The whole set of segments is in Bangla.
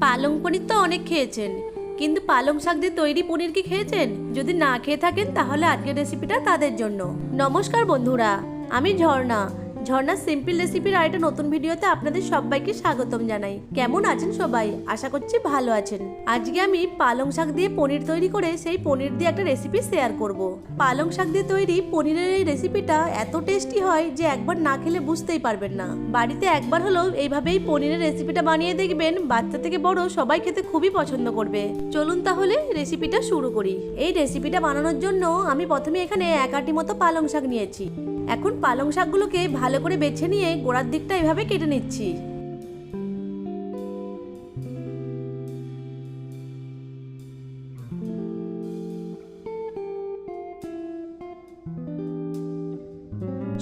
পালং পনির তো অনেক খেয়েছেন। কিন্তু পালং শাক দিয়ে তৈরি পনির কি খেয়েছেন? যদি না খেয়ে থাকেন, তাহলে আজকের রেসিপিটা তাদের জন্য। নমস্কার বন্ধুরা, আমি ঝর্ণা। ঝর্ণা সিম্পল রেসিপির আরেকটা নতুন ভিডিওতে আপনাদের সবাইকে স্বাগতম জানাই। কেমন আছেন সবাই? আশা করছি ভালো আছেন। আজকে আমি পালং শাক দিয়ে পনির তৈরি করে সেই পনির দিয়ে একটা রেসিপি শেয়ার করব। পালং শাক দিয়ে তৈরি পনিরের এই রেসিপিটা এত টেস্টি হয় যে একবার না খেলে বুঝতেই পারবেন না। বাড়িতে একবার হলেও এইভাবেই পনিরের রেসিপিটা বানিয়ে দেখবেন, বাচ্চা থেকে বড় সবাই খেতে খুবই পছন্দ করবে। চলুন তাহলে রেসিপিটা শুরু করি। এই রেসিপিটা বানানোর জন্য আমি প্রথমে এখানে এক আটি মতো পালং শাক নিয়েছি। এখন পালং শাকগুলোকে ভালো করে বেছে নিয়ে গোড়ার দিকটা এভাবে কেটে নিচ্ছি।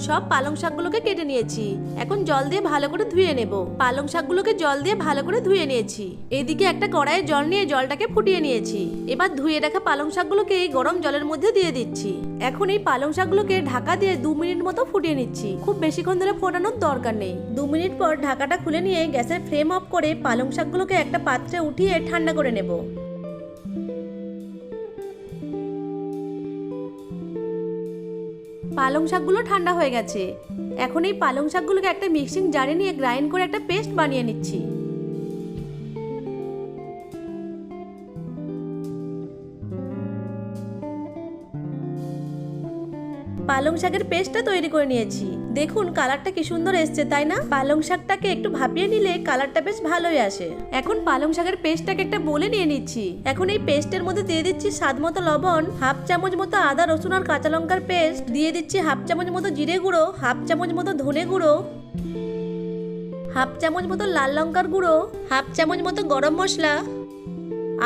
সব পালং শাকগুলোকে কেটে নিয়েছি। এখন জল দিয়ে ভালো করে ধুয়ে নেব। পালং শাকগুলোকে জল দিয়ে ভালো করে ধুয়ে নিয়েছি। এদিকে একটা কড়াইয়ে জল নিয়ে জলটাকে ফুটিয়ে নিয়েছি। এবার ধুয়ে রাখা পালং শাকগুলোকে এই গরম জলের মধ্যে দিয়ে দিচ্ছি। এখন এই পালং শাকগুলোকে ঢাকা দিয়ে দু মিনিট মতো ফুটিয়ে নিচ্ছি। খুব বেশিক্ষণ ধরে ফোটানোর দরকার নেই। দু মিনিট পর ঢাকাটা খুলে নিয়ে গ্যাসের ফ্লেম অফ করে পালং শাকগুলোকে একটা পাত্রে উঠিয়ে ঠান্ডা করে নেব। পালং শাকগুলো ঠান্ডা হয়ে গেছে। এখন এই পালং শাকগুলোকে একটা মিক্সিং জারে নিয়ে গ্রাইন্ড করে একটা পেস্ট বানিয়ে নিচ্ছি। পালং শাকের পেস্টটা তৈরি করে নিয়েছি। দেখুন, কালারটা কি সুন্দর এসছে, তাই না? পালং শাকটাকে একটু ভাপিয়ে নিলে কালারটা বেশ ভালোই আসে। এখন পালং শাকের পেস্টটাকে একটা বলে নিয়ে নিচ্ছি। এখন এই পেস্টের মধ্যে দিয়ে দিচ্ছি স্বাদ মতো লবণ, হাফ চামচ মতো আদা, রসুন আর কাঁচা লঙ্কার পেস্ট। দিয়ে দিচ্ছি হাফ চামচ মতো জিরে গুঁড়ো, হাফ চামচ মতো ধনে গুঁড়ো, হাফ চামচ মতো লাল লঙ্কার গুঁড়ো, হাফ চামচ মতো গরম মশলা,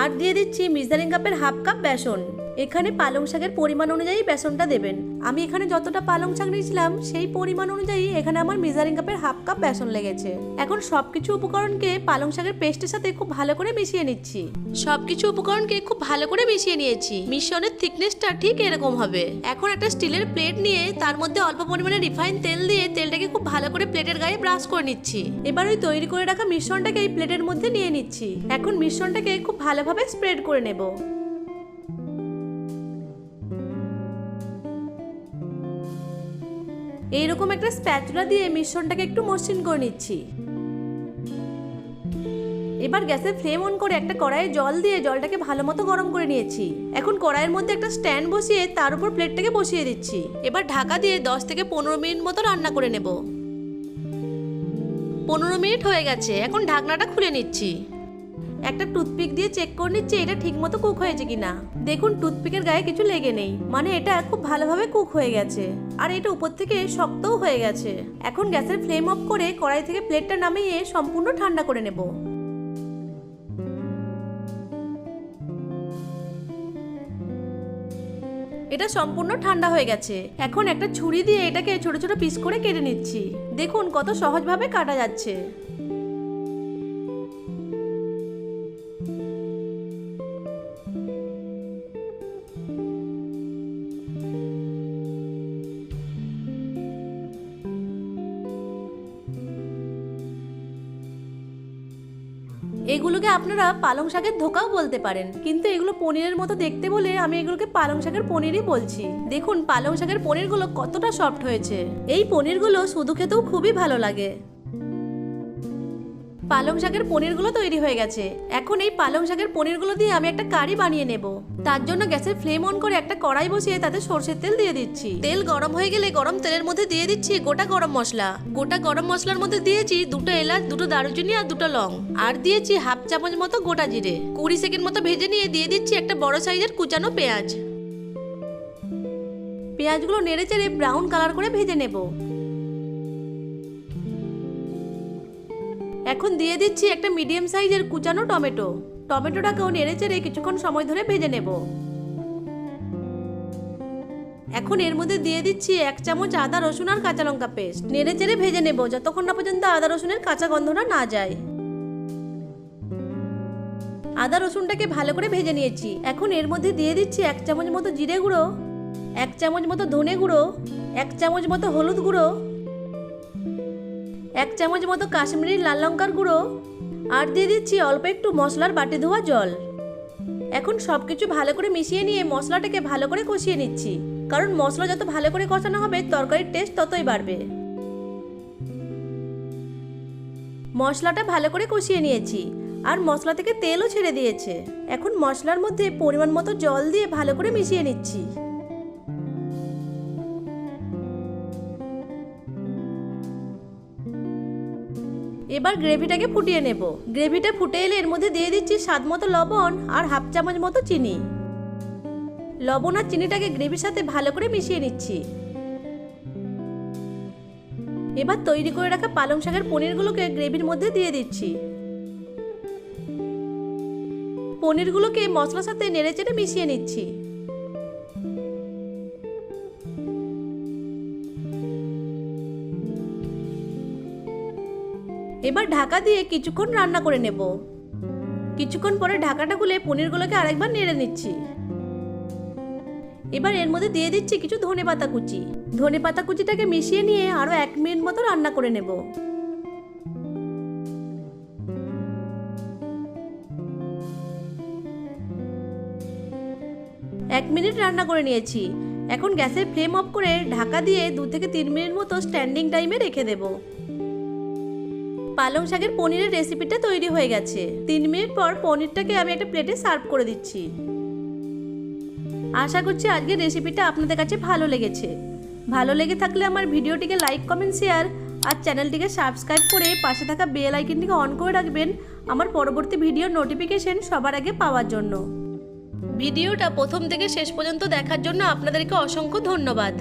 আর দিয়ে দিচ্ছি মিজারিং কাপের হাফ কাপ বেসন। এখানে পালং শাকের পরিমাণ অনুযায়ী বেসনটা দেবেন। আমি এখানে যতটা পালং শাক নিয়েছিলাম, সেই পরিমাণ অনুযায়ী এখানে আমার মেজারিং কাপের হাফ কাপ বেসন লেগেছে। এখন সবকিছু উপকরণকে পালং শাকের পেস্টের সাথে খুব ভালো করে মিশিয়ে নিচ্ছি। সবকিছু উপকরণকে খুব ভালো করে মিশিয়ে নিয়েছি। মিশ্রণের থিকনেসটা ঠিক এরকম হবে। এখন একটা স্টিলের প্লেট নিয়ে তার মধ্যে অল্প পরিমাণে রিফাইন তেল দিয়ে তেলটাকে খুব ভালো করে প্লেটের গায়ে ব্রাশ করে নিচ্ছি। এবার ওই তৈরি করে রাখা মিশ্রণটাকে এই প্লেটের মধ্যে নিয়ে নিচ্ছি। এখন মিশ্রণটাকে খুব ভালোভাবে স্প্রেড করে নেব। এইরকম একটা স্প্যাচুলা দিয়ে মিশ্রণটাকে একটু মসৃণ করে নিচ্ছি। এবার গ্যাসের ফ্লেম অন করে একটা কড়াইয়ে জল দিয়ে জলটাকে ভালো মতো গরম করে নিয়েছি। এখন কড়াইয়ের মধ্যে একটা স্ট্যান্ড বসিয়ে তার উপর প্লেটটাকে বসিয়ে দিচ্ছি। এবার ঢাকা দিয়ে দশ থেকে পনেরো মিনিট মতো রান্না করে নেব। পনেরো মিনিট হয়ে গেছে, এখন ঢাকনাটা খুলে নিচ্ছি। একটা টুথপিক দিয়ে চেক করে নিচ্ছি, এটা ঠিক মতো কুক হয়েছে কিনা। দেখুন, টুথপিকের গায়ে কিছু লেগে নেই। মানে এটা খুব ভালোভাবে কুক হয়ে গেছে। আর এটা উপর থেকে শক্তও হয়ে গেছে। এখন গ্যাসের ফ্লেম অফ করে কড়াই থেকে প্লেটটা নামিয়ে সম্পূর্ণ ঠান্ডা করে নেব। এটা সম্পূর্ণ ঠান্ডা হয়ে গেছে। এখন একটা ছুরি দিয়ে এটাকে ছোট ছোট পিস করে কেটে নিচ্ছি। দেখুন, কত সহজভাবে কাটা যাচ্ছে। এগুলোকে আপনারা পালং শাকের ধোকাও বলতে পারেন। কিন্তু এগুলো পনিরের মতো দেখতে বলে আমি এগুলোকে পালং শাকের পনিরই বলছি। দেখুন, পালং শাকের পনিরগুলো কতটা সফট হয়েছে। এই পনিরগুলো শুধু খেতেও খুবই ভালো লাগে। পালং শাকের পনিরগুলো তৈরি হয়ে গেছে। এখন এই পালং শাকের পনিরগুলো দিয়ে আমি একটা কারি বানিয়ে নেব। তার জন্য গ্যাসের ফ্লেম অন করে একটা কড়াই বসিয়ে তাতে সর্ষের তেল দিয়ে দিচ্ছি। তেল গরম হয়ে গেলে গরম তেলের মধ্যে দিয়ে দিচ্ছি গোটা গরম মশলা। গোটা গরম মশলার মধ্যে দিয়েছি দুটো এলাচ, দুটো দারুচিনি আর দুটো লং। আর দিয়েছি হাফ চামচ মতো গোটা জিরে। কুড়ি সেকেন্ড মতো ভেজে নিয়ে দিয়ে দিচ্ছি একটা বড় সাইজের কুচানো পেঁয়াজ। পেঁয়াজগুলো নেড়ে চেড়ে ব্রাউন কালার করে ভেজে নেব। এখন দিয়ে দিচ্ছি একটা মিডিয়াম সাইজের কুচানো টমেটো। টমেটোটাকেও নেড়ে চেড়ে কিছুক্ষণ সময় ধরে ভেজে নেব। এখন এর মধ্যে দিয়ে দিচ্ছি এক চামচ আদা, রসুন আর কাঁচা লঙ্কা পেস্ট। নেড়ে চেড়ে ভেজে নেব যতক্ষণ না পর্যন্ত আদা, রসুনের কাঁচা গন্ধটা না যায়। আদা, রসুনটাকে ভালো করে ভেজে নিয়েছি। এখন এর মধ্যে দিয়ে দিচ্ছি এক চামচ মতো জিরে গুঁড়ো, এক চামচ মতো ধনে গুঁড়ো, এক চামচ মতো হলুদ গুঁড়ো এক চামচ মতো কাশ্মীরি লাল লঙ্কার গুঁড়ো, আর দিয়ে দিচ্ছি অল্প একটু মশলার বাটি ধোয়া জল। এখন সব কিছু ভালো করে মিশিয়ে নিয়ে মশলাটাকে ভালো করে কষিয়ে নিচ্ছি। কারণ মশলা যত ভালো করে কষানো হবে, তরকারির টেস্ট ততই বাড়বে। মশলাটা ভালো করে কষিয়ে নিয়েছি, আর মশলা থেকে তেলও ছেড়ে দিয়েছে। এখন মশলার মধ্যে পরিমাণ মতো জল দিয়ে ভালো করে মিশিয়ে নিচ্ছি। এবার গ্রেভিটাকে ফুটিয়ে নেব। গ্রেভিটা ফুটে এলে এর মধ্যে দিয়ে দিচ্ছি স্বাদ মতো লবণ আর হাফ চামচ মতো চিনি। লবণ আর চিনিটাকে গ্রেভির সাথে ভালো করে মিশিয়ে নিচ্ছি। এবার তৈরি করে রাখা পালং শাকের পনিরগুলোকে গ্রেভির মধ্যে দিয়ে দিচ্ছি। পনিরগুলোকে মশলার সাথে নেড়ে চেড়ে মিশিয়ে নিচ্ছি। এবার ঢাকা দিয়ে কিছুক্ষণ রান্না করে নেব। কিছুক্ষণ পরে ঢাকাটা খুলে পনিরগুলোকে আরেকবার নেড়ে নিচ্ছি। এবার এর মধ্যে দিয়ে দিচ্ছি কিছু ধনে পাতা কুচি। ধনে পাতা কুচিটাকে মিশিয়ে নিয়ে আরও এক মিনিট মতো রান্না করে নেব। এক মিনিট রান্না করে নিয়েছি। এখন গ্যাসের ফ্লেম অফ করে ঢাকা দিয়ে দু থেকে তিন মিনিট মতো স্ট্যান্ডিং টাইমে রেখে দেবো। পালং শাকের পনিরের রেসিপিটা তৈরি হয়ে গেছে। তিন মিনিট পর পনিরটাকে আমি একটা প্লেটে সার্ভ করে দিচ্ছি। আশা করছি আজকের রেসিপিটা আপনাদের কাছে ভালো লেগেছে। ভালো লেগে থাকলে আমার ভিডিওটিকে লাইক, কমেন্ট, শেয়ার আর চ্যানেলটিকে সাবস্ক্রাইব করে পাশে থাকা বেল আইকনটিকে অন করে রাখবেন আমার পরবর্তী ভিডিওর নোটিফিকেশন সবার আগে পাওয়ার জন্য। ভিডিওটা প্রথম থেকে শেষ পর্যন্ত দেখার জন্য আপনাদেরকে অসংখ্য ধন্যবাদ।